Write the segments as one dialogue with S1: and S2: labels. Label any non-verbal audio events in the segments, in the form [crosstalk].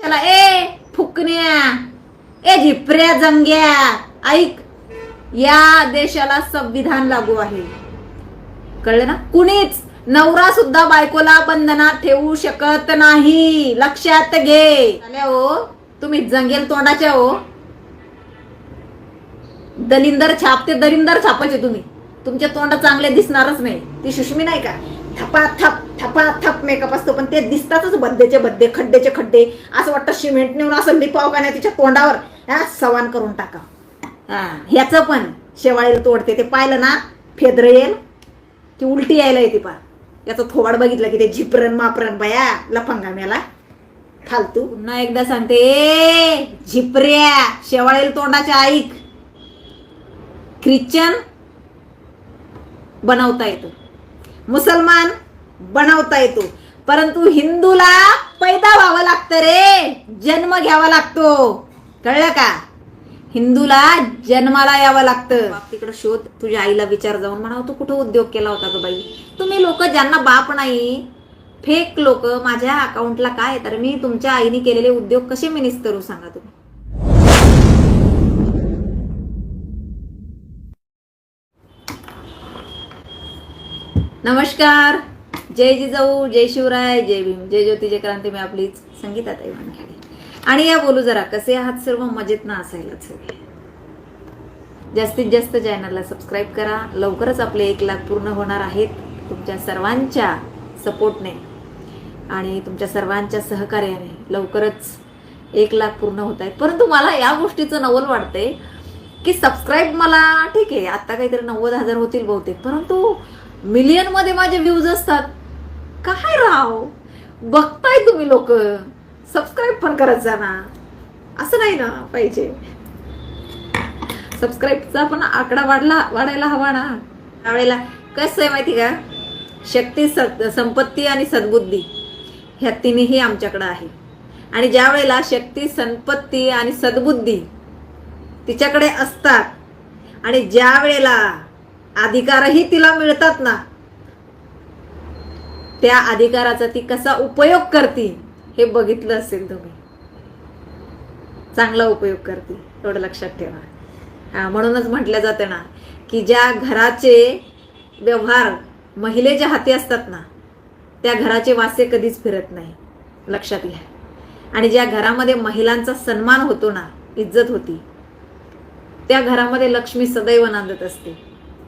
S1: चला ए फुकण्या. ए झिपऱ्या जंग्या. ऐक या देशाला संविधान लागू आहे. कळलं ना? कुणीच नवरा सुद्धा बायकोला बंधनात ठेवू शकत नाही. लक्षात घे. हो तुम्ही जंगेल तोंडाच्या हो. दलिंदर छापते दलिंदर छापायचे तुम्ही. तुमचे तोंड चांगले दिसणारच नाही. ती सुष्मी नाही का? थपा थप थपा थप मेकअप असतो पण ते दिसतातच बद्देचे बद्दे खड्डेचे खड्डे. असं वाटतं सिमेंट नेऊन असं लिपाव का नाही तिच्या तोंडावर. हा सवान करून टाका. हा ह्याचं पण शेवाळीला तोडते. ते पाहिलं ना फेदर येईल की उलटी यायला येते पा याचं थोबाड बघितलं की ते झिपरन मापरन बया लफंगा मेला. फालतू. पुन्हा एकदा सांगते ए, झिपऱ्या शेवाळेल तोंडाच्या ऐक ख्रिश्चन बनवता येतो. मुसलमान बनवता येतो परंतु हिंदूला पैदा व्हावं लागतं रे. जन्म घ्यावा लागतो. कळलं का? हिंदूला जन्माला यावं लागतं. बाप तिकडे शोध. तुझ्या आईला विचार जाऊन म्हणावं तू कुठं उद्योग केला होता ग बाई? तुम्ही लोक ज्यांना बाप नाही फेक लोक माझ्या अकाउंटला काय तर मी तुमच्या आईने केलेले उद्योग कसे मिनिस करू सांगा तुम्ही? नमस्कार. जय जिजाऊ जय शिवराय जय भीम जय ज्योती जय क्रांती. मी आपलीच संगीता ताई वानखेडे. आणि या बोलू जरा कसे आहात सर्व? मजेत ना असायलाच हवे. जास्तीत जास्त चॅनलला सबस्क्राईब करा. लवकरच आपले एक लाख पूर्ण होणार आहेत तुमच्या सर्वांच्या सपोर्टने आणि तुमच्या सर्वांच्या सहकार्याने. लवकरच एक लाख पूर्ण होत आहेत. परंतु मला या गोष्टीचं नवल वाटतंय की सबस्क्राईब मला ठीक आहे. आता काहीतरी नव्वद हजार होतील बहुतेक. परंतु मिलियनमध्ये माझे व्ह्यूज असतात. काय राव? बघताय तुम्ही लोक. सबस्क्राईब पण करत जा ना. असं नाही ना पाहिजे. सबस्क्राईबचा पण आकडा वाढला वाढायला हवा ना. त्यावेळेला कसं आहे माहिती का? शक्ती सद संपत्ती आणि सद्बुद्धी ह्या तिन्ही आमच्याकडं आहे. आणि ज्या वेळेला शक्ती संपत्ती आणि सद्बुद्धी तिच्याकडे असतात आणि ज्या वेळेला अधिकारही तिला मिळतात ना. त्या अधिकाराचा ती कसा उपयोग करते हे बघितलं असेल तुम्ही. चांगला उपयोग करते एवढं लक्षात ठेवा. म्हणूनच म्हटलं जातं ना की ज्या घराचे व्यवहार महिलेच्या हाती असतात ना त्या घराचे वासे कधीच फिरत नाही लक्षात घ्या. आणि ज्या घरामध्ये महिलांचा सन्मान होतो ना इज्जत होती त्या घरामध्ये लक्ष्मी सदैव नांदत असते.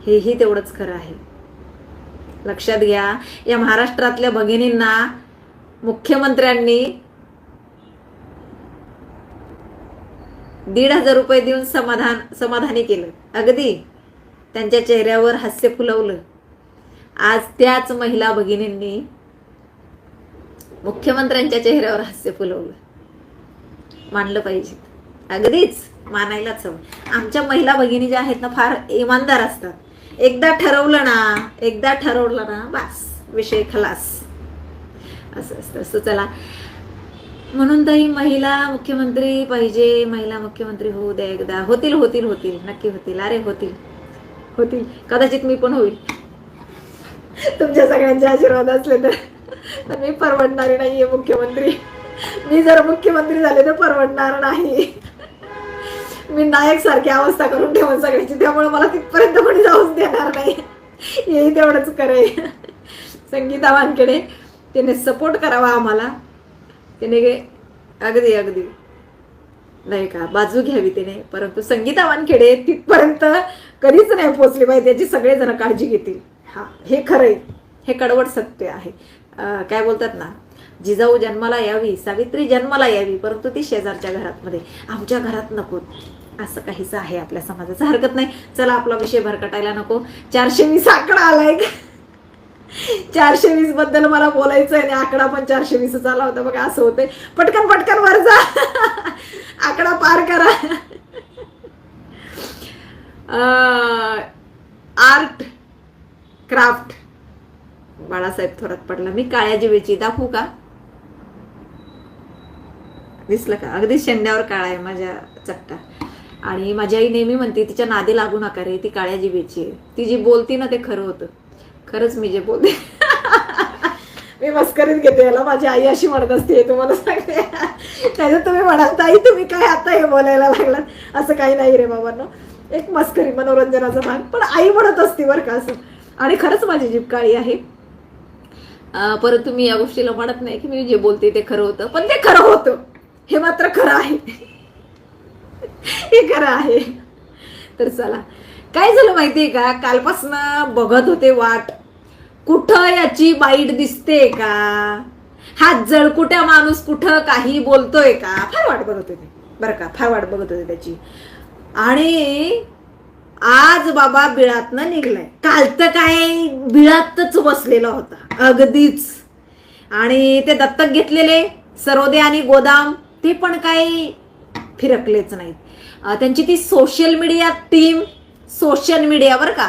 S1: हेही तेवढंच खरं आहे. लक्षात घ्या या महाराष्ट्रातल्या भगिनींना मुख्यमंत्र्यांनी दीड हजार रुपये देऊन समाधान समाधानी केलं. अगदी त्यांच्या चेहऱ्यावर हास्य फुलवलं. आज त्याच महिला भगिनींनी मुख्यमंत्र्यांच्या चेहऱ्यावर हास्य फुलवलं. मानलं पाहिजे. अगदीच मानायलाच हवं. आमच्या महिला भगिनी ज्या आहेत ना फार इमानदार असतात. एकदा ठरवलं ना एकदा ठरवलं ना बस विषय खलास. असं असतं असं चला. म्हणून तरी महिला मुख्यमंत्री पाहिजे महिला मुख्यमंत्री होऊ द्या एकदा. होतील होतील होतील. नक्की होतील. अरे होतील. होतील. कदाचित मी पण होईल. तुमच्या सगळ्यांचे आशीर्वाद असले तर. तर मी परवडणारी नाहीये मुख्यमंत्री. मी जर मुख्यमंत्री झाले तर परवडणार नाही. मी नायक सारखी अवस्था करून ठेवून सगळ्याची त्यामुळे मला तिथपर्यंत कोणी जाऊच देणार नाही. हेही तेवढंच करे संगीता वानकडे तिने सपोर्ट करावा आम्हाला. त्याने अगदी अगदी. नाही का बाजू घ्यावी तिने. परंतु संगीता वानखेडे तिथपर्यंत कधीच नाही पोचली पाहिजे त्याची सगळेजण काळजी घेतील. हा हे खरं आहे. हे कडवट सत्य आहे. काय बोलतात ना जिजाऊ जन्माला यावी सावित्री जन्माला यावी परंतु ती शेजारच्या घरात मध्ये. आमच्या घरात नको. असं काहीच आहे आपल्या समाजाचं. हरकत नाही. चला आपला विषय भरकटायला नको. चारशे वीस आकडा आलाय. चारशे वीसबद्दल मला बोलायचं आहे आणि आकडा पण चारशे वीस आला होता. बघा असं होतंय. पटकन पटकन वर जा. आकडा पार करा. Art craft. बाळासाहेब थोरात पडला मी काळ्या जिवेची दाखवू का? दिसलं का? अगदी शेंड्यावर काळा आहे माझ्या चट्टा आणि माझी आई नेहमी म्हणते तिच्या नादी लागू नका रे ती काळ्या जिबेची आहे. ती जी बोलती ना ते खरं होतं. खरंच मी जे बोलते [laughs] मी मस्करीत घेते याला. माझी आई अशी म्हणत असते तुम्हाला सांगते. त्याच्यात तुम्ही म्हणाल ताई तुम्ही काय आता हे बोलायला लागलात? असं काही नाही रे बाबांनो. एक मस्करी मनोरंजनाचा भाग. पण आई म्हणत असते बरं का असं. आणि खरंच माझी जीभ काळी आहे. परंतु मी या गोष्टीला म्हणत नाही की मी जे बोलते ते खरं होतं. पण ते खरं होतं. हे मात्र खरं आहे. [laughs] हे खरं आहे. तर चला. काय झालं माहितीये का? कालपासनं बघत होते वाट. कुठं याची बाईट दिसते का? हात जळकुट्या माणूस कुठं काही बोलतोय का? फार वाट बघत होते. बरं का फार वाट बघत होते त्याची. आणि आज बाबा बिळातनं निघलाय. काल तर काय बिळातच बसलेला होता. अगदीच. आणि ते दत्तक घेतलेले सरोदे आणि गोदाम ते पण काही फिरकलेच नाहीत. त्यांची ती social media team social media बरं का.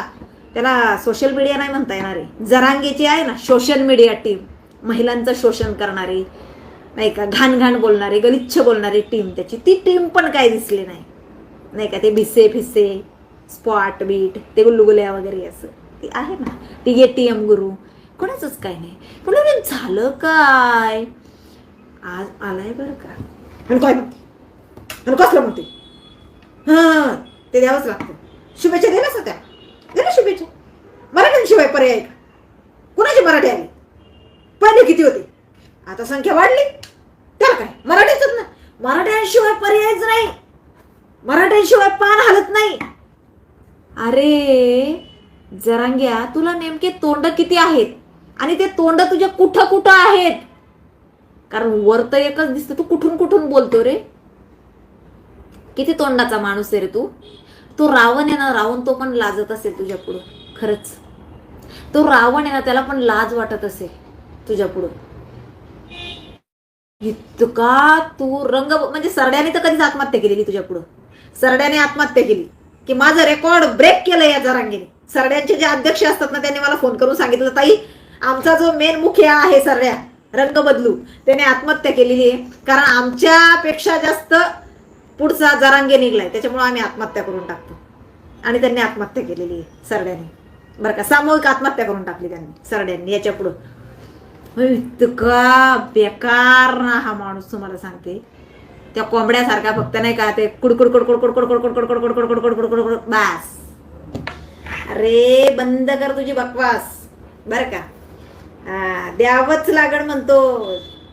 S1: त्याला सोशल मीडिया नाही म्हणता येणार आहे. जरांगेची आहे ना सोशल मीडिया टीम महिलांचं शोषण करणारी नाही का घाण घाण बोलणारी गलिच्छ बोलणारी टीम त्याची. ती टीम पण काही दिसली नाही. नाही का ते भिसे फिसे स्पॉट बीट ते गुल्लुगुल्या वगैरे असं. ती आहे ना ती ए टी एम गुरु. कोणाचंच काय नाही. पण अरे झालं काय? आज आलाय बरं का. आणि काय म्हणते? आणि कसलं म्हणते? हां ते द्यावंच लागतं. शुभेच्छा दिल्यास होत्या. दे ना शुभेच्छा. मराठ्यांशिवाय पर्याय का? कुणाची मराठी आली? पहिले किती होते? आता संख्या वाढली. त्याला काय? मराठीच ना मराठ्यांशिवाय पर्यायच नाही. मराठ्यांशिवाय पान हलत नाही. अरे जरांग्या तुला नेमके तोंड किती आहेत? आणि ते तोंड तुझ्या कुठं कुठं आहेत? कारण वर तर एकच दिसतं. तू कुठून कुठून बोलतो रे? किती तोंडाचा माणूस आहे रे तू? तो रावण आहे ना रावण तो पण लाजत असेल तुझ्या पुढं. खरंच. तो रावण आहे ना त्याला पण लाज वाटत असेल तुझ्या पुढं. इतका तू रंग म्हणजे सरड्याने तर कधीच आत्महत्या केलेली तुझ्या पुढं. सरड्याने आत्महत्या केली. की माझं रेकॉर्ड ब्रेक केलं या जरांगीने. सरड्यांचे जे अध्यक्ष असतात ना त्यांनी मला फोन करून सांगितलं ताई आमचा जो मेन मुखिया आहे सरड्या रंग बदलू त्याने आत्महत्या केलेली आहे. कारण आमच्यापेक्षा जास्त पुढचा जरांगे निघलाय त्याच्यामुळे आम्ही आत्महत्या करून टाकतो आणि त्यांनी आत्महत्या केलेली आहे सरड्यांनी बरं का सामूहिक आत्महत्या करून टाकली त्यांनी सरड्यांनी याच्या पुढं इतका बेकार ना हा माणूस तुम्हाला सांगते त्या कोंबड्यासारखा फक्त नाही का ते कुडकुड कुडकुड कुडकुड कुडकुड कुडकुड कुडकुड कुडकुड कुडकुड कुडकुड बास अरे बंद कर तुझी बकवास बर का हा, द्यावंच लागण म्हणतो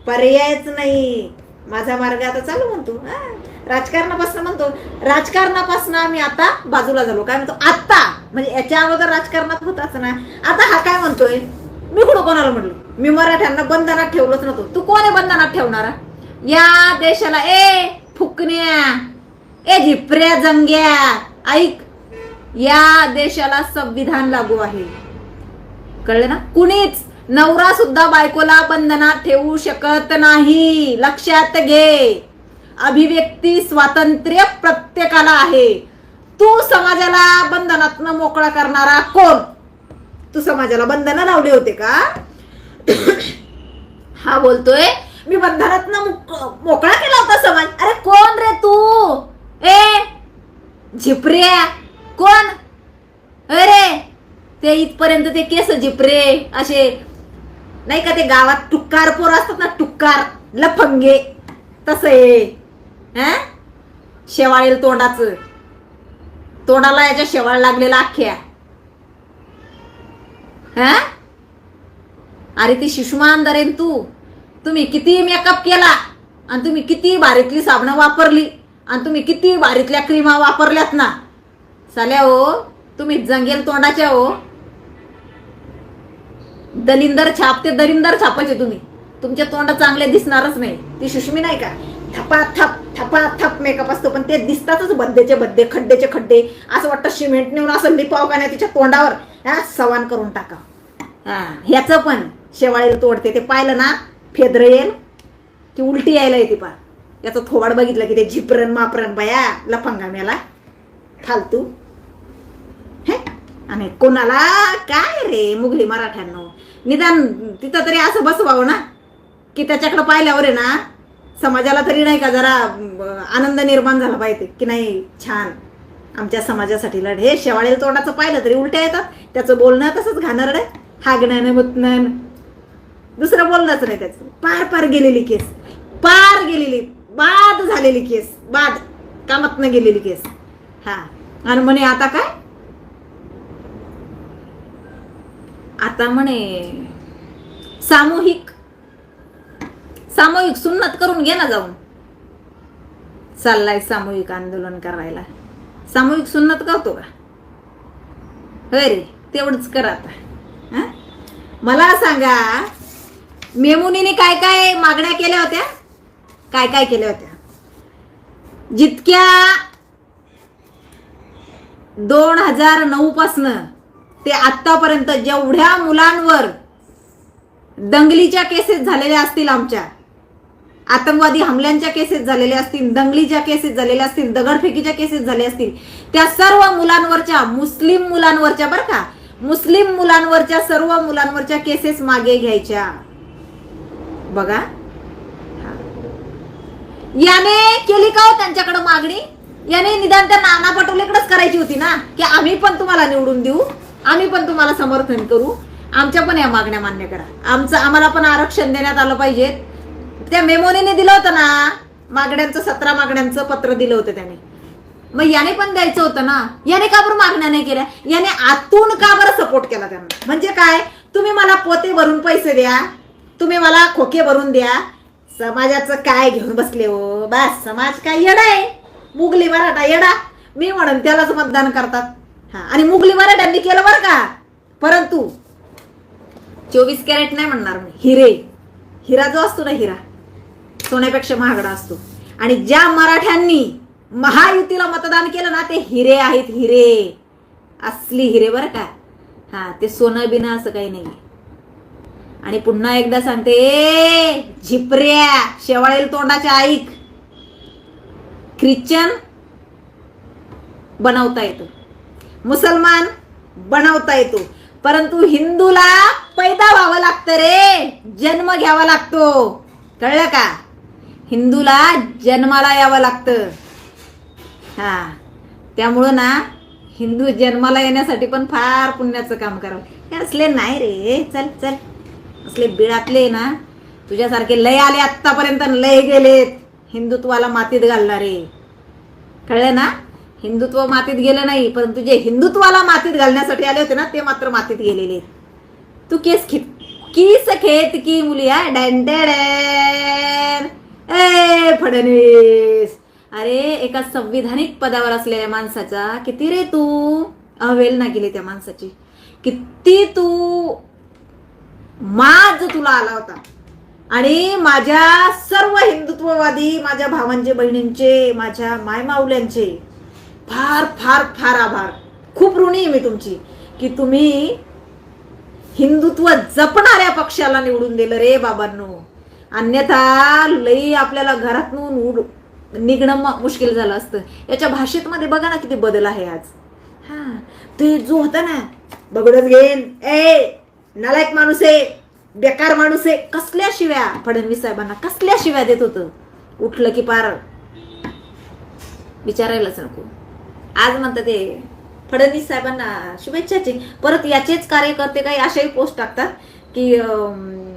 S1: पर्यायच नाही माझा मार्ग आता चालू म्हणतो हा, राजकारणापासून म्हणतो राजकारणापासून आम्ही आता बाजूला झालो. काय म्हणतो? आता म्हणजे याच्या अगोदर राजकारणात होताच ना. आता हा काय म्हणतोय? मी कुठं कोणाला म्हटलं? मी मराठ्यांना बंधनात ठेवलंच नव्हतो. तू कोण आहे बंधनात ठेवणारा? या देशाला ए फुकण्या. ए झिपऱ्या जंग्या. ऐक या देशाला संविधान लागू आहे. कळलं ना? कुणीच नवरा सुद्धा बायकोला बंधनात ठेवू शकत नाही. लक्षात घे. अभिव्यक्ती स्वातंत्र्य प्रत्येकाला आहे. तू समाजाला बंधनातनं मोकळा करणारा कोण? तू समाजाला बंधनं लावले होते का? [coughs] हा बोलतोय मी बंधनातनं मोकळा केला होता समाज. अरे कोण रे तू? ए झिपऱ्या कोण? अरे ते इथपर्यंत ते केस झिपरे असे. नाही का ते गावात टुक्कार पोर असतात ना टुक्कार लफंगे तसं आहे हा? शेवाळेल तोंडाचं. तोंडाला याच्या शेवाळ लागलेला अख्ख्या. हा? अरे ती सुषमा अंधारेन तू. तुम्ही किती मेकअप केला आणि तुम्ही किती भारीतली साबणं वापरली आणि तुम्ही किती भारीतल्या क्रीमा वापरल्यात ना. साल्या हो तुम्ही जंगेल तोंडाच्या हो. दलिंदर छाप ते दलिंदर छापायचे तुम्ही. तुमचे तोंड चांगले दिसणारच नाही. ती सुषमी नाही का? थपा थप थपा थप मेकअप असतो. पण ते दिसतातच बद्देचे बद्दे खड्डेचे खड्डे. असं वाटतं सिमेंट नेऊन असं लिपाव का नाही तिच्या तोंडावर. हा सवान करून टाका. हा ह्याचं पण शेवाळीला तोडते. ते पाहिलं ना फेदर येईल. की उलटी यायला येते पा याचं थोबाड बघितलं की ते झिपरण मापरण बाया लफंगा मेला. फालतू. हे आणि कोणाला? काय रे मुघली मराठ्यांनो? निदान तिथं तरी असं बसवावं ना? की त्याच्याकडे पाहिल्यावर आहे ना समाजाला तरी नाही का जरा आनंद निर्माण झाला पाहिजे की नाही छान. आमच्या समाजासाठी लढ. हे शेवाळेल तोंडाचं पाहिलं तरी उलट्या येतात. त्याचं बोलणं तसंच घाणरड हागणं मुतणं दुसरं बोलणंच नाही त्याचं. पार पार गेलेली केस. पार गेलेली बाद झालेली केस. बाद. कामातनं गेलेली केस. हा. आणि म्हणे आता काय? आता म्हणे सामूहिक सामूहिक सुन्नत करून घे ना जाऊन. चाललाय सामूहिक आंदोलन करायला. सामूहिक सुन्नत करतो का? होय रे तेवढंच करा आता. मला सांगा मेमुनीने काय काय मागण्या केल्या होत्या? काय काय केल्या होत्या? जितक्या दोन हजार नऊ पासनं ते आतापर्यंत जेवढ्या मुलांवर दंगलीच्या केसेस झालेल्या असतील आमच्या आतंकवादी हमल्यांच्या केसेस झालेल्या असतील दंगलीच्या केसेस झालेल्या असतील दगडफेकीच्या केसेस झाल्या असतील त्या सर्व मुलांवरच्या मुस्लिम मुलांवरच्या बरं का मुस्लिम मुलांवरच्या सर्व मुलांवरच्या केसेस मागे घ्यायच्या. बघा. याने केली का हो त्यांच्याकडे मागणी? याने निदान त्या नाना पटोलेकडेच करायची होती ना की आम्ही पण तुम्हाला निवडून देऊ आम्ही पण तुम्हाला समर्थन करू. आमच्या पण या मागण्या मान्य करा. आमचं आम्हाला पण आरक्षण देण्यात आलं पाहिजे. त्या मेमोनीने दिलं होतं ना मागण्यांचं सतरा मागण्यांचं पत्र दिलं होतं त्याने. मग याने पण द्यायचं होतं ना? याने का बरं मागण्या नाही केल्या? याने आतून का बरं सपोर्ट केला त्यांना? म्हणजे काय? तुम्ही मला पोते भरून पैसे द्या तुम्ही मला खोके भरून द्या. समाजाचं काय घेऊन बसले हो? बस समाज काय येडा आहे? मुगली मराठा येडा. मी म्हणून त्यालाच मतदान करतात. हा आणि मुगली मराठ्यांनी केलं बरं का? परंतु चोवीस कॅरेट नाही म्हणणार मी. हिरे. हिरा जो असतो ना हिरा सोन्यापेक्षा महागडा असतो. आणि ज्या मराठ्यांनी महायुतीला मतदान केलं ना ते हिरे आहेत हिरे. असली हिरे बरं का. हा ते सोनं बिना असं काही नाही आणि पुन्हा एकदा सांगते ए, झिपऱ्या शेवाळेल तोंडाच्या ऐक ख्रिश्चन बनवता येतो. मुसलमान बनवता येतो. परंतु हिंदूला पैदा व्हावं लागतं रे. जन्म घ्यावा लागतो. कळलं का? हिंदूला जन्माला यावं लागतं. हा. त्यामुळं ना हिंदू जन्माला येण्यासाठी पण फार पुण्याचं काम करावं. हे असले नाही रे. चल चल. असले बिळातले ना तुझ्यासारखे लय आले आत्तापर्यंत लय गेलेत. हिंदुत्वाला मातीत घालणारे. कळलं ना? हिंदुत्व मातीत गेलं नाही परंतु जे हिंदुत्वाला मातीत घालण्यासाठी आले होते ना ते मात्र मातीत गेलेले. तू केस खेत की खेत की मुलिया? डॅन. ए फडणवीस. अरे एका संविधानिक पदावर असलेल्या माणसाचा किती रे तू? अवहेलना केली त्या माणसाची. किती तू? माज तुला आला होता. आणि माझ्या सर्व हिंदुत्ववादी माझ्या भावांचे बहिणींचे माझ्या मायमाऊल्यांचे फार फार फार आभार. खूप ऋणी मी तुमची. की तुम्ही हिंदुत्व जपणाऱ्या पक्षाला निवडून दिलं रे बाबांनो. अन्यथा लई आपल्याला घरातून उड निघणं मुश्किल झालं असतं. याच्या भाषेत मध्ये बघा ना किती बदल आहे आज. हा ते जो होता ना बघडच घेईन. ए नालायक माणूस आहे बेकार माणूस आहे कसल्या शिव्या फडणवीस साहेबांना कसल्या शिव्या देत होतं? उठलं की पार. विचारायलाच नको. आज म्हणतात ते फडणवीस साहेबांना शुभेच्छाची. परत याचेच कार्यकर्ते काही अशाही पोस्ट टाकतात की अं,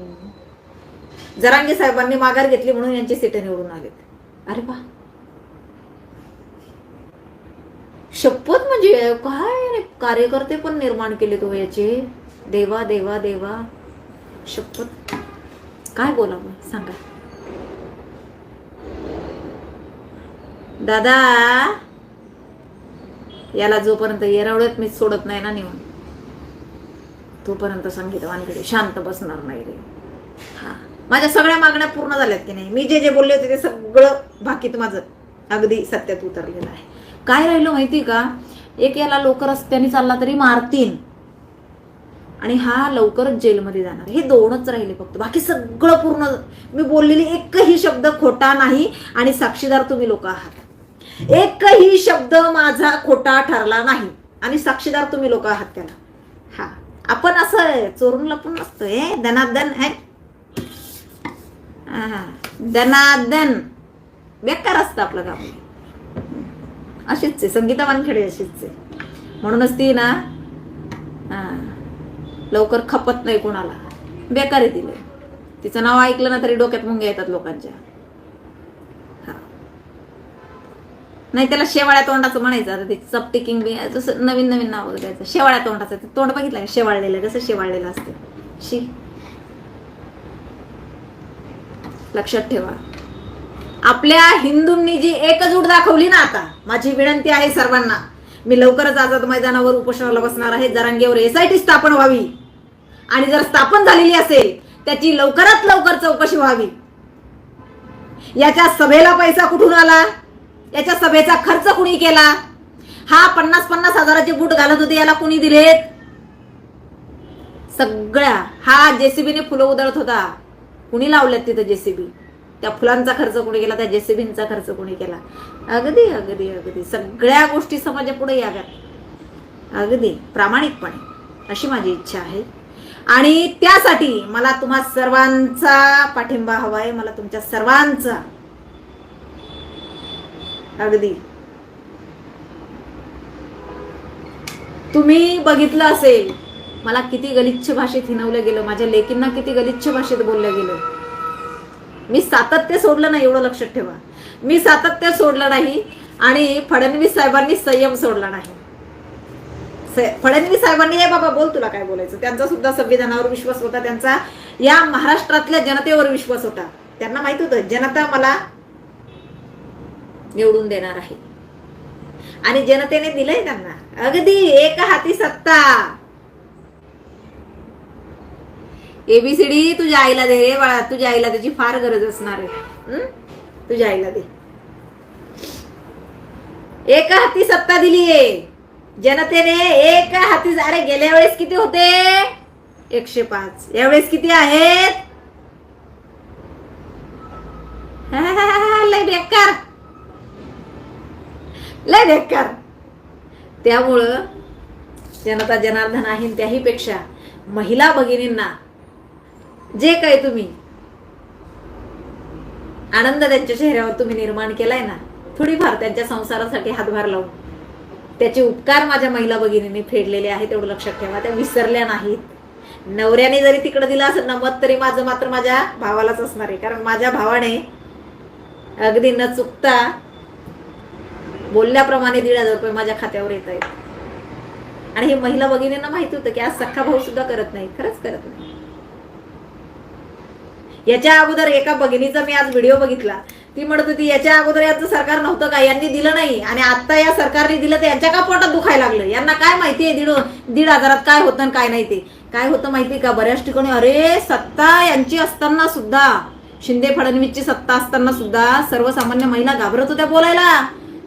S1: जरांगे साहेबांनी माघार घेतली म्हणून यांची सीट निवडून आलेत. अरे वा शपथ म्हणजे काय कार्यकर्ते पण निर्माण केले तो हो याचे. देवा देवा देवा. शपथ. काय बोलावं? सांगा. दादा. याला जोपर्यंत येरावळ्यात मी सोडत नाही ना नेऊन तोपर्यंत संगीतवानकडे शांत बसणार नाही रे. हा. माझ्या सगळ्या मागण्या पूर्ण झाल्यात की नाही? मी जे जे बोलले होते ते सगळं बाकीत माझं अगदी सत्यात उतरलेलं आहे. काय राहिलं माहिती का? एक याला लोक रस्त्याने चालला तरी मारतील. आणि हा लवकरच जेलमध्ये जाणार. हे दोनच राहिले फक्त. बाकी सगळं पूर्ण मी बोललेली एकही शब्द खोटा नाही आणि साक्षीदार तुम्ही लोक आहात. एकही शब्द माझा खोटा ठरला नाही आणि साक्षीदार तुम्ही लोक आहात त्याला. हा. आपण असं चोरून लपून नसतो हे दनादन आहे हा, दनादन बेकार असतं आपलं काम. अशीच आहे. संगीता वानखेडे अशीच आहे. म्हणूनच ती ना हा, लवकर खपत नाही कोणाला. बेकार आहे तिला. तिचं नाव ऐकलं ना तरी डोक्यात मुंग्या येतात लोकांच्या. हा. नाही त्याला शेवाळ्या तोंडाचं म्हणायचं. आता ते चपटिकिंग बी जसं नवीन नवीन नाव द्यायचं शेवाळ्या तोंडाचं. तोंड बघितलं का? शेवाळलेलं. कसं शेवाळलेलं असतं? शी. लक्षात ठेवा. आपल्या हिंदूंनी जी एकजूट दाखवली ना आता माझी विनंती आहे सर्वांना. मी लवकरच आझाद मैदानावर उपोषणाला बसणार आहे. जरांगेवर एसआयटी स्थापन व्हावी. आणि जर स्थापन झालेली असेल त्याची लवकरात लवकर चौकशी व्हावी. याच्या सभेला पैसा कुठून आला? याच्या सभेचा खर्च कुणी केला? हा पन्नास पन्नास हजाराचे बूट घालत होते याला कुणी दिलेत? सगळ्या. हा जेसीबीने फुलं उधळत होता. कुणी लावल्यात तिथं जेसीबी? त्या फुलांचा खर्च कुणी केला त्या जेसीबींचा खर्च कुणी केला? अगदी अगदी अगदी. सगळ्या गोष्टी समाजापुढे याव्यात. अगदी प्रामाणिकपणे. अशी माझी इच्छा आहे. आणि त्यासाठी मला तुम्हा सर्वांचा पाठिंबा हवा आहे मला तुमच्या सर्वांचा. अगदी. तुम्ही बघितलं असेल मला किती गलिच्छ भाषेत हिनवलं गेलं माझ्या लेकींना किती गलिच्छ भाषेत बोललं गेलं. मी सातत्य सोडलं नाही एवढं लक्षात ठेवा. मी सातत्य सोडलं नाही आणि फडणवीस साहेबांनी संयम सोडला नाही. फडणवीस साहेबांनी हे बाबा बोल तुला काय बोलायचं? त्यांचा सुद्धा संविधानावर विश्वास होता त्यांचा या महाराष्ट्रातल्या जनतेवर विश्वास होता. त्यांना माहीत होतं जनता मला निवडून देणार आहे. आणि जनतेने दिलंय त्यांना. अगदी एक हाती सत्ता. एबीसीडी तुझ्या आईला दे रे बाळा तुझ्या आईला त्याची फार गरज असणार आहे. तुझ्या आईला दे. एका हाती सत्ता दिलीये जनतेने एका हाती अरे गेल्या वेळेस किती होते? एकशे पाच. यावेळेस किती आहेत? लय बेकार. लय बेकार. त्यामुळं जनता जनार्दन आहे त्याही पेक्षा महिला भगिनींना जे काय तुम्ही आनंद त्यांच्या चेहऱ्यावर तुम्ही निर्माण केलाय ना थोडीफार त्यांच्या संसारासाठी हातभार लावून. त्याचे उपकार माझ्या महिला भगिनींनी फेडलेले आहेत तेवढं लक्षात ठेवा. त्या विसरल्या नाहीत. नवऱ्याने जरी तिकडे दिला असेल ना तरी माझं मात्र माझ्या भावालाच असणार आहे. कारण माझ्या भावाने अगदी न चुकता बोलल्याप्रमाणे दीड हजार रुपये माझ्या खात्यावर येत आहेत. आणि हे महिला भगिनींना माहिती होतं की आज सख्खा भाऊ सुद्धा करत नाही. खरंच करत नाही. याच्या अगोदर एका भगिनीचा मी आज व्हिडिओ बघितला. ती म्हणत होती याच्या अगोदर याचं सरकार नव्हतं का? यांनी दिलं नाही. आणि आता या सरकारने दिलं तर यांच्या का पोटात दुखायला लागलं? यांना काय माहिती आहे दीड दीड हजारात काय होतं काय नाही ते? काय होतं माहिती का? बऱ्याच ठिकाणी अरे सत्ता यांची असताना सुद्धा शिंदे फडणवीसची सत्ता असताना सुद्धा सर्वसामान्य महिला घाबरत होत्या बोलायला.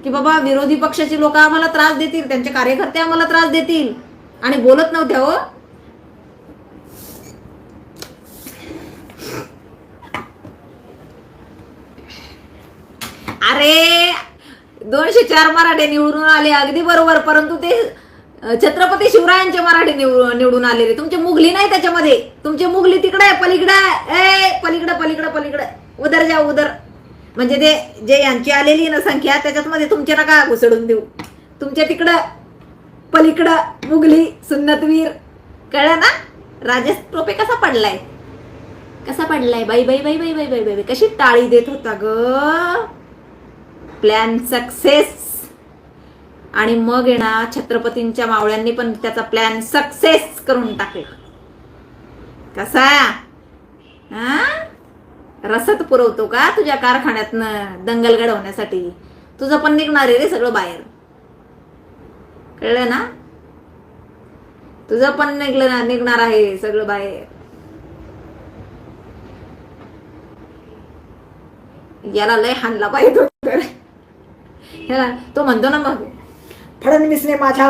S1: की बाबा विरोधी पक्षाची लोक आम्हाला त्रास देतील त्यांचे कार्यकर्ते आम्हाला त्रास देतील. आणि बोलत नव्हत्या हो. अरे दोनशे चार मराठे निवडून आले अगदी बरोबर. परंतु ते छत्रपती शिवरायांचे मराठी निवडून आले रे तुमचे मुघली नाही त्याच्यामध्ये. तुमचे मुघली तिकडे पलीकडे ए पलीकडे पलीकडे पलीकडे. उदर जा उदर. म्हणजे ते जे यांची आलेली ना संख्या त्याच्यात मध्ये तुमचे नका घुसडून देऊ. तुमच्या तिकडं पलीकडं मुघली सुन्नतवीर. कळलं ना? राजेश टोपे कसा पडलाय? कसा पडलाय? बाई बाई बाई बाई बाई बाई बाई कशी टाळी देत होता ग? प्लॅन सक्सेस आणि मग येणार ना छत्रपतींच्या मावळ्यांनी पण त्याचा प्लॅन सक्सेस करून टाकला. कसा? हा? रसद पुरवतो का तुझ्या कारखान्यातनं दंगल घडवण्यासाठी? तुझं पण निघणार आहे रे सगळं बाहेर. कळलं ना? तुझं पण निघलं ना निघणार आहे सगळं बाहेर. याला लय हाणला पाहिजे ह्याला तो म्हणतो ना मग फडणवीसने माझ्या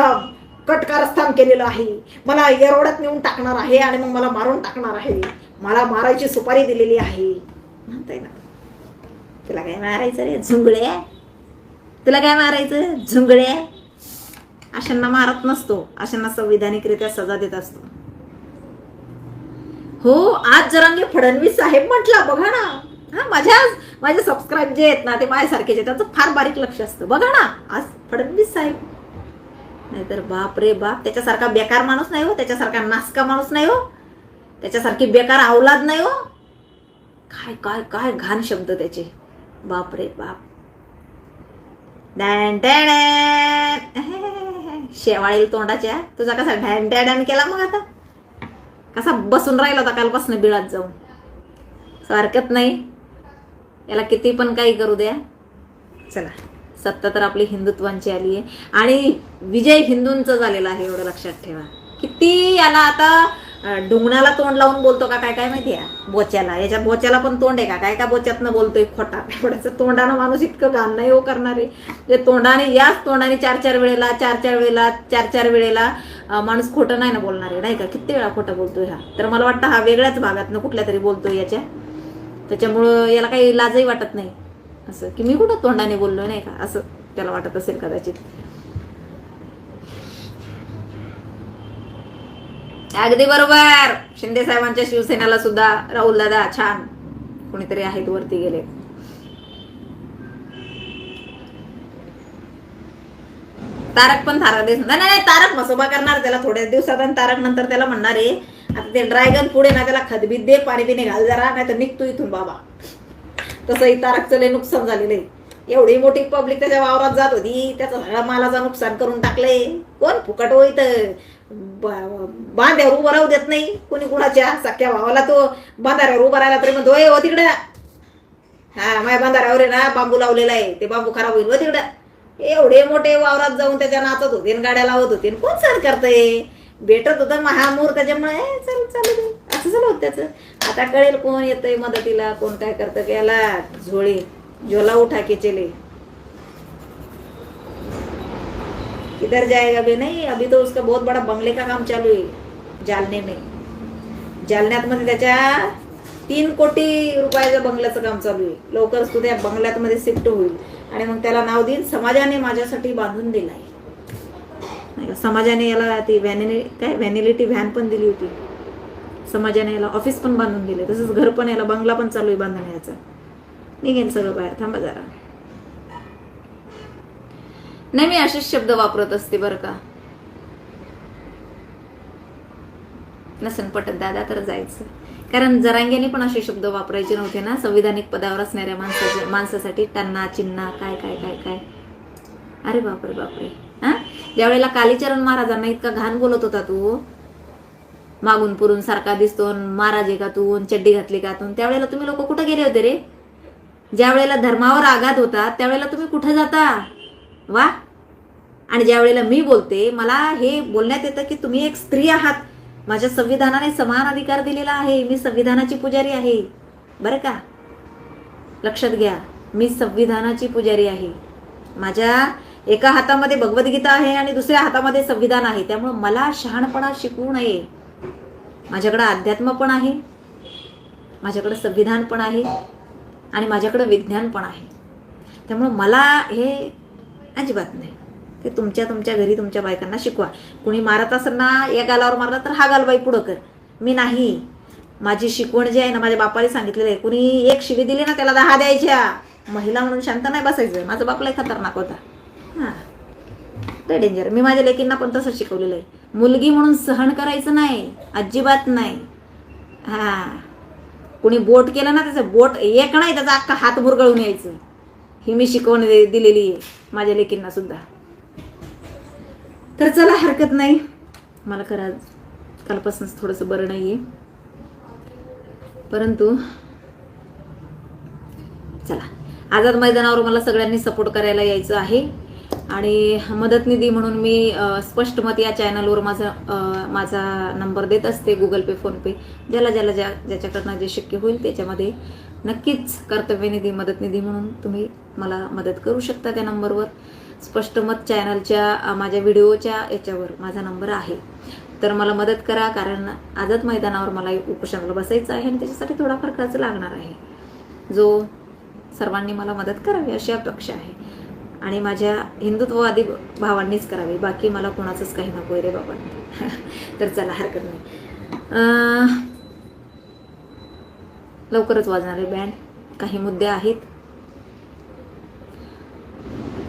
S1: कटकारस्थान केलेलं आहे. मला एरोड्यात नेऊन टाकणार आहे आणि मग मला मारून टाकणार आहे. मला मारायची सुपारी दिलेली आहे. म्हणताय ना. तुला काय मारायचं रे झुंगळे? तुला काय मारायचं? झुंगळे? अशांना मारत नसतो. अशांना संविधानिकरित्या सजा देत असतो. हो आज जरांगे फडणवीस साहेब म्हटला बघा ना. हा माझ्या माझे सबस्क्राईब जे आहेत ना ते माझ्यासारखेचे त्यांचं फार बारीक लक्ष असतं. बघा ना आज फडणवीस साहेब. नाहीतर बाप रे बाप त्याच्यासारखा बेकार माणूस नाही हो त्याच्यासारखा नासका माणूस नाही हो. त्याच्यासारखी बेकार अवलाद नाही हो. काय काय काय घाण शब्द त्याचे. बाप रे बाप. डॅन डॅन [laughs] शेवाळी तोंडाच्या. तुझा कसा डॅन डॅन केला मग आता? कसा बसून राहिला होता कालपासून बिळात जाऊन? हरकत नाही? याला किती पण काही करू द्या. चला. सत्ता तर आपली हिंदुत्वांची आली आहे. आणि विजय हिंदूंचा झालेला आहे एवढं लक्षात ठेवा. किती याला आता ढुंगणाला तोंड लावून बोलतो का काय काय माहिती आहे? बोच्याला. याच्या बोच्याला पण तोंड आहे का? काय का बोच्यातनं बोलतोय खोटा? [laughs] एवढ्याचं तोंडानं माणूस इतकं घाण नाही हो करणारे. जे तोंडाने याच तोंडाने चार चार वेळेला चार चार वेळेला चार चार वेळेला माणूस खोटं नाही ना बोलणार. आहे नाही का? किती वेळा खोटं बोलतोय हा? तर मला वाटतं हा वेगळ्याच भागातनं कुठल्या तरी बोलतोय याच्या. त्याच्यामुळं याला काही लाजही वाटत नाही. असं की मी कुठं तोंडाने बोललो नाही का? असं त्याला वाटत असेल कदाचित. अगदी बरोबर. शिंदे साहेबांच्या शिवसेनेला सुद्धा राहुल दादा छान कोणीतरी आहेत वरती गेले. तारक पण थारा देस नाही नाही तारक मसोबा करणार त्याला थोड्या दिवसात आणि तारक नंतर त्याला म्हणणार आहे आता ते ड्रॅगन पुढे ना त्याला खतबीत दे पाणी बिने घाल जरा नाही तर निघतो इथून बाबा. तसं तारकचं लय नुकसान झालेलं आहे. एवढी मोठी पब्लिक त्याच्या वावरात जात होती त्याचं सगळ्या मालाचा नुकसान करून टाकलंय. कोण फुकट होईत बांध्यावर उभं राहू देत नाही कोणी कुणाच्या? सख्या भावाला तो बांधाऱ्यावर उभा राहिला तरी म्हणतो हो तिकडं. हा माझ्या बांधाऱ्यावर आहे ना बांबू लावलेला आहे. ते बांबू खराब होईल व तिकडं. एवढे मोठे वावरात जाऊन त्याच्या नाचत होते गाड्या लावत होते. कोण सर करतंय? भेटत होतं महामूर त्याच्यामुळे चल चालू दे. असं झालं होतं त्याचं. आता कळेल कोण येतंय मदतीला कोण काय करतं. की याला झोळी. झोला उठा के चले किधर जाएगा बे? नहीं अभी तो उसका बहुत बड़ा बंगले का काम चालू आहे जालने में. जालन्यात मध्ये त्याच्या तीन कोटी रुपयाच्या बंगल्याचं काम चालू आहे. लवकरच तो त्या बंगल्यात मध्ये शिफ्ट होईल. आणि मग त्याला नाव देईन समाजाने माझ्यासाठी बांधून दिलाय. नाही का? समाजाने याला ती व्हॅनिली काय? व्हॅनिलिटी व्हॅन पण दिली होती. समाजाने याला ऑफिस पण बांधून दिले. तसंच घर पण याला बंगला पण चालू आहे बांधण्याचा निघेल सगळं बाहेर. थांबा जरा. नाही मी असेच शब्द वापरत असते बरं का. नसन पटत दादा तर जायचं. कारण जरांग्याने पण असे शब्द वापरायचे नव्हते ना. संविधानिक पदावर असणाऱ्या माणसाच्या माणसासाठी टन्ना चिन्ना काय काय काय काय. अरे बापरे बापरे. हा? ज्यावेळेला कालीचरण महाराजांना इतका घाण बोलत होता तू मागून पुरून सारखा दिसतो महाराज आहे का तू चड्डी घातली का तू? त्यावेळेला तुम्ही लोक कुठे गेले होते रे? ज्या वेळेला धर्मावर आघात होता त्यावेळेला तुम्ही कुठं जाता? वा? आणि ज्या वेळेला मी बोलते मला हे बोलण्यात येतं की तुम्ही एक स्त्री आहात. माझ्या संविधानाने समान अधिकार दिलेला आहे. मी संविधानाची पुजारी आहे. बरं का? लक्षात घ्या मी संविधानाची पुजारी आहे. माझ्या एका हातामध्ये भगवद्गीता आहे आणि दुसऱ्या हातामध्ये संविधान आहे. त्यामुळं मला शहाणपणा शिकवू नये. माझ्याकडं अध्यात्म पण आहे. माझ्याकडं संविधान पण आहे. आणि माझ्याकडं विज्ञान पण आहे. त्यामुळं मला हे अजिबात नाही. ते तुमच्या तुमच्या घरी तुमच्या बायकांना शिकवा. कुणी मारत असताना या गालावर मारला तर हा गालबाई पुढं कर. मी नाही. माझी शिकवण जी आहे ना माझ्या बापाने सांगितलेलं आहे. कुणी एक शिवी दिली ना त्याला दहा द्यायच्या. महिला म्हणून शांत नाही बसायचं. माझा बापलाही खतरनाक होता. हां. ते डेंजर मी माझ्या लेकींना पण तसं शिकवलेलं आहे मुलगी म्हणून सहन करायचं नाही अजिबात नाही. हां. कुणी बोट केलं ना त्याचं बोट एक नाही त्याचा अख्खा हात मुरगळून यायचं. ही मी शिकवण दिलेली आहे माझ्या लेकींना सुद्धा. तर चला हरकत नाही. मला खरं कालपासूनच थोडंसं बरं नाही आहे परंतु चला. आझाद मैदानावर मला सगळ्यांनी सपोर्ट करायला यायचं आहे. आणि मदत निधी म्हणून मी स्पष्ट मत या चॅनलवर माझा माझा नंबर देत असते गुगल पे फोनपे ज्याला ज्याला ज्या ज्याच्याकडनं जे शक्य होईल त्याच्यामध्ये नक्कीच कर्तव्यनिधी मदत निधी म्हणून तुम्ही मला मदत करू शकता त्या नंबरवर. स्पष्ट मत चॅनलच्या माझ्या व्हिडिओच्या याच्यावर माझा नंबर आहे. तर मला मदत करा कारण आझाद मैदानावर मला उपोषणाला बसायचं आहे आणि त्याच्यासाठी थोडाफार खर्च लागणार आहे. जो सर्वांनी मला मदत करावी अशी अपेक्षा आहे. आणि माझ्या हिंदुत्ववादी भावांनीच करावी. बाकी मला कोणाचंच काही नको आहे रे बाबा. [laughs] तर चला हरकत नाही. लवकरच वाजणारे बँड. काही मुद्दे आहेत?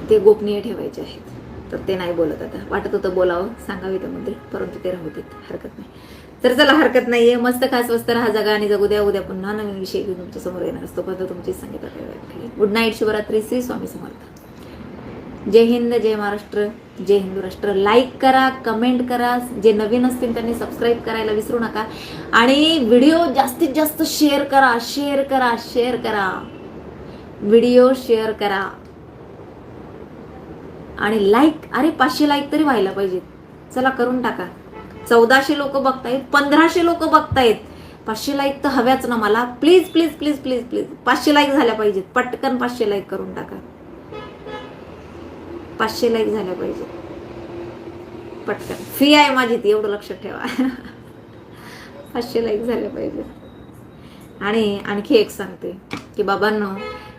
S1: ते गोपनीय ठेवायचे आहेत. तर ते नाही बोलत आता. वाटत होतं बोलावं सांगावी ते मुद्दे परंतु ते राहू देत. हरकत नाही. तर चला हरकत नाहीये. मस्त खास वस्त राहा जगा आणि जगू द्या. उद्या पुन्हा नवीन विषय घेऊन तुमच्यासमोर येणार असतो. पण तुमचीच सांगितलं गुड नाईट शिवरात्री श्री स्वामी समर्थ. जय हिंद जय महाराष्ट्र जय हिंदू राष्ट्र. लाईक करा कमेंट करा. जे नवीन असतील त्यांनी सबस्क्राईब करायला विसरू नका. आणि व्हिडिओ जास्तीत जास्त शेअर करा शेअर करा शेअर करा. व्हिडिओ शेअर करा. आणि लाईक अरे पाचशे लाईक तरी व्हायला पाहिजेत. चला करून टाका. चौदाशे लोक बघतायत पंधराशे लोक बघतायत. पाचशे लाईक तर हव्याच ना मला. Please please please please please पाचशे लाईक झाल्या पाहिजेत. पटकन पाचशे लाईक करून टाका. पाचशे लाईक झाल्या पाहिजे. पटकन. फी आहे माझी ती एवढं लक्षात ठेवा. पाचशे लाईक झाल्या पाहिजे. आणि आणखी एक सांगते की बाबांनो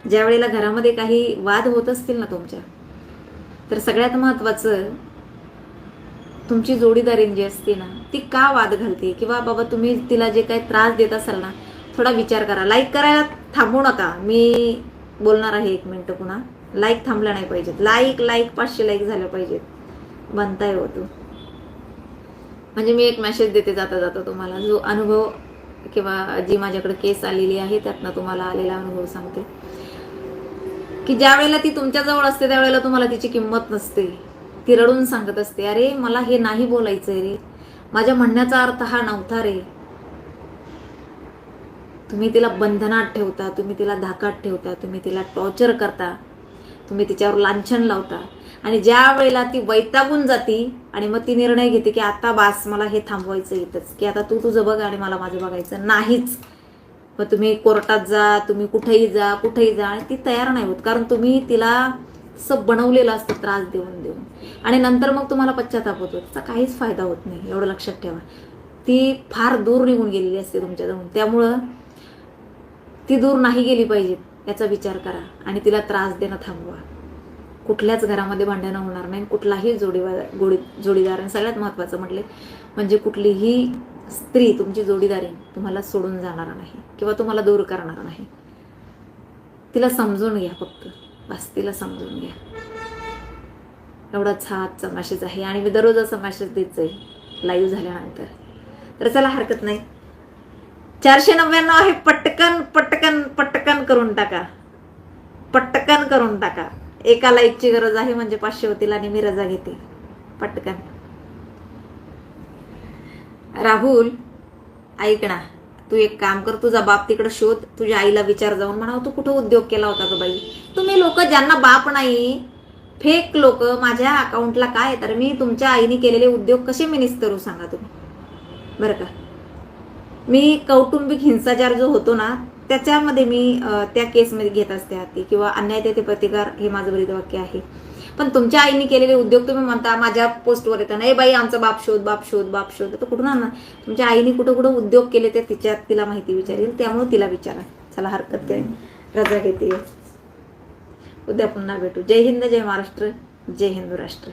S1: ज्या वेळेला घरामध्ये काही वाद होत असतील ना तुमच्या तर सगळ्यात महत्वाचं तुमची जोडीदारीन जी असते ना ती का वाद घालते? किंवा बाबा तुम्ही तिला जे काही त्रास देत असाल ना थोडा विचार करा. लाईक करायला थांबू नका. मी बोलणार आहे एक मिनटं पुन्हा. लाईक थांबला नाही पाहिजेत. लाईक लाईक पाचशे लाईक झाल्या पाहिजेत. बनताय हो तू. म्हणजे मी एक मेसेज देते जाता जाता तुम्हाला. जो अनुभव किंवा जी माझ्याकडे केस आलेली आहे त्यातनं तुम्हाला आलेला अनुभव सांगते. की ज्या वेळेला ती तुमच्याजवळ असते त्यावेळेला तुम्हाला तिची किंमत नसते. ती रडून सांगत असते अरे मला हे नाही बोलायचंय रे. माझ्या म्हणण्याचा अर्थ हा नव्हता रे. तुम्ही तिला बंधनात ठेवता तुम्ही तिला धाकात ठेवता तुम्ही तिला टॉर्चर करता. तुम्ही तिच्यावर लांछन लावता. आणि ज्या वेळेला ती वैतागून जाती आणि मग ती निर्णय घेते की आता बास मला हे थांबवायचं येतच की आता तू तुझं बघ आणि मला माझं बघायचं नाहीच. मग तुम्ही कोर्टात जा तुम्ही कुठेही जा कुठेही जा आणि ती तयार नाही होत. कारण तुम्ही तिला असं बनवलेलं असतं त्रास देऊन देऊन. आणि नंतर मग तुम्हाला पश्चाताप होतो. त्याचा काहीच फायदा होत नाही एवढं लक्षात ठेवा. ती फार दूर निघून गेलेली असते तुमच्याजवळून त्यामुळं ती दूर नाही गेली पाहिजेत. याचा विचार करा आणि तिला त्रास देणं थांबवा. कुठल्याच घरामध्ये भांडणं होणार नाही. कुठलाही जोडीवा गोडी जोडीदार आणि सगळ्यात महत्त्वाचं म्हटले म्हणजे कुठलीही स्त्री तुमची जोडीदारी तुम्हाला सोडून जाणार नाही किंवा तुम्हाला दूर करणार नाही. तिला समजून घ्या फक्त. बस तिला समजून घ्या. एवढाच हा आजचा मॅसेज आहे आणि मी दररोज असा मॅसेज देत जाईल लाईव्ह झाल्यानंतर. तर चला हरकत नाही. चारशे नव्याण्णव आहे. पटकन पट पटकन करून टाका पटकन करून टाका. एका लाईकची गरज आहे म्हणजे पाचशे होतील आणि मी रजा घेते. पटकन. राहुल ऐक ना. तू एक काम कर तुझा बाप तिकडे शोध. तुझ्या आईला विचार जाऊन म्हणा तू कुठं उद्योग केला होता तो बाई? तुम्ही लोक ज्यांना बाप नाही फेक लोक माझ्या अकाउंटला काय? तर मी तुमच्या आईने केलेले उद्योग कसे मिनिस करू सांगा तुम्ही. बरं का. मी कौटुंबिक हिंसाचार जो होतो ना त्याच्यामध्ये मी त्या केसमध्ये घेत असते हाती किंवा अन्याय ते प्रतिकार हे माझं बरीच वाक्य आहे. पण तुमच्या आईने केलेले उद्योग तुम्ही म्हणता माझ्या पोस्टवर येताना ए बाई आमचा बाप शोध बाप शोध बाप शोध. तर कुठून आणणार? तुमच्या आईने कुठं कुठं उद्योग केले ते तिच्यात तिला माहिती विचारेल त्यामुळे तिला विचारा. चला हरकत काय रजा घेते. उद्या पुन्हा भेटू. जय हिंद जय महाराष्ट्र जय हिंदू राष्ट्र.